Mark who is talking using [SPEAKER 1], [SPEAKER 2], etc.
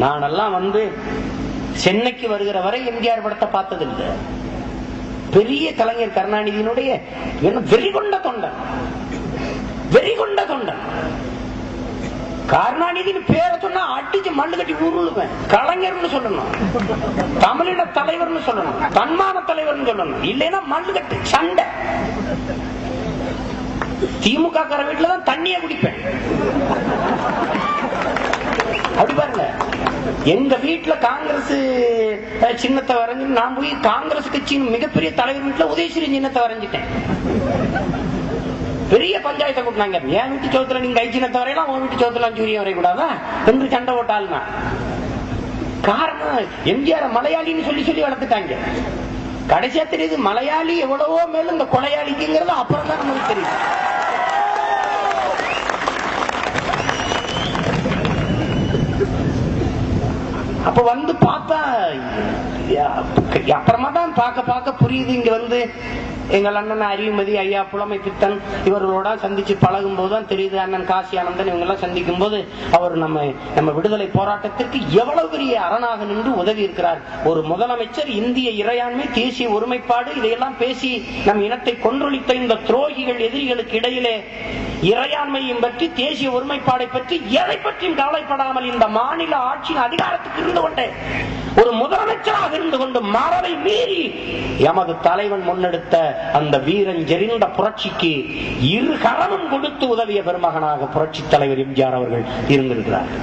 [SPEAKER 1] நானெல்லாம் வந்து சென்னைக்கு வருகிற வரை எம்ஜிஆர் படத்தை பார்த்ததில்லை. பெரிய கலைஞர் கருணாநிதியினுடைய என்ன வெறி கொண்ட தொண்டன். வெறி கொண்ட தொண்டன். கருணாநிதினு பேரை சொன்னா அடிச்சு மண்ணு கட்டி உருளுவேன் கலைஞர்னு சொல்லணும். தமிழின தலைவர்னு சொல்லணும். தன்மான தலைவர்னு சொல்லணும். இல்லைன்னா மண்ணு கட்டு சண்டை. திமுக கார வீட்டுலதான் தண்ணியை குடிப்பேன். அப்படி பாருங்க எங்க வீட்டுல காங்கிரஸ் சின்னத்தை வரைஞ்சு நான் போய் காங்கிரஸ் கட்சியின் மிகப்பெரிய தலைவர் வீட்டுல உதயசிறி சின்னத்தை வரைஞ்சிட்டேன். பெரிய பஞ்சாயத்தை கூட்டினாங்க. என் வீட்டு சோத்துல நீங்க கை சின்னத்தை வரையலாம் உன் வீட்டு சோத்துல வரைய வரையக்கூடாதா? என்று சண்டை போட்டாள்னா. காரணம் எம்ஜிஆர் மலையாளின்னு சொல்லி சொல்லி வளர்த்துட்டாங்க. கடைசியா தெரியுது மலையாளி எவ்வளவோ மேலும் இந்த கொலையாளிக்குங்கிறது அப்புறம் தான் நமக்கு தெரியுது. அப்ப வந்து பார்த்தா அப்புறமா தான் பார்க்க பார்க்க புரியுது. இங்க வந்து எங்கள் அண்ணன் அறிவுமதி ஐயா புலமை பித்தன் இவர்களோட சந்திச்சு பழகும் போதுதான் தெரியுது அண்ணன் காசி ஆனந்தன் இவங்க எல்லாம் சந்திக்கும் போது அவர் நம்ம நம்ம விடுதலை போராட்டத்திற்கு எவ்வளவு பெரிய அரணாக நின்று உதவி இருக்கிறார். ஒரு முதலமைச்சர் இந்திய இறையாண்மை தேசிய ஒருமைப்பாடு இதையெல்லாம் பேசி நம் இனத்தை கொன்றொழித்த இந்த துரோகிகள் எதிரிகளுக்கு இடையிலே இறையாண்மையும் பற்றி தேசிய ஒருமைப்பாடை பற்றி எதை பற்றியும் கவலைப்படாமல் இந்த மாநில ஆட்சியின் அதிகாரத்துக்கு இருந்து கொண்டே ஒரு முதலமைச்சராக இருந்து கொண்டு மரபை மீறி எமது தலைவன் முன்னெடுத்த அந்த வீரன் ஜெரிந்த புரட்சிக்கு இரு கரமும் கொடுத்து உதவிய பெருமகனாக புரட்சி தலைவர் எம்ஜிஆர் அவர்கள் இருந்திருக்கிறார்கள்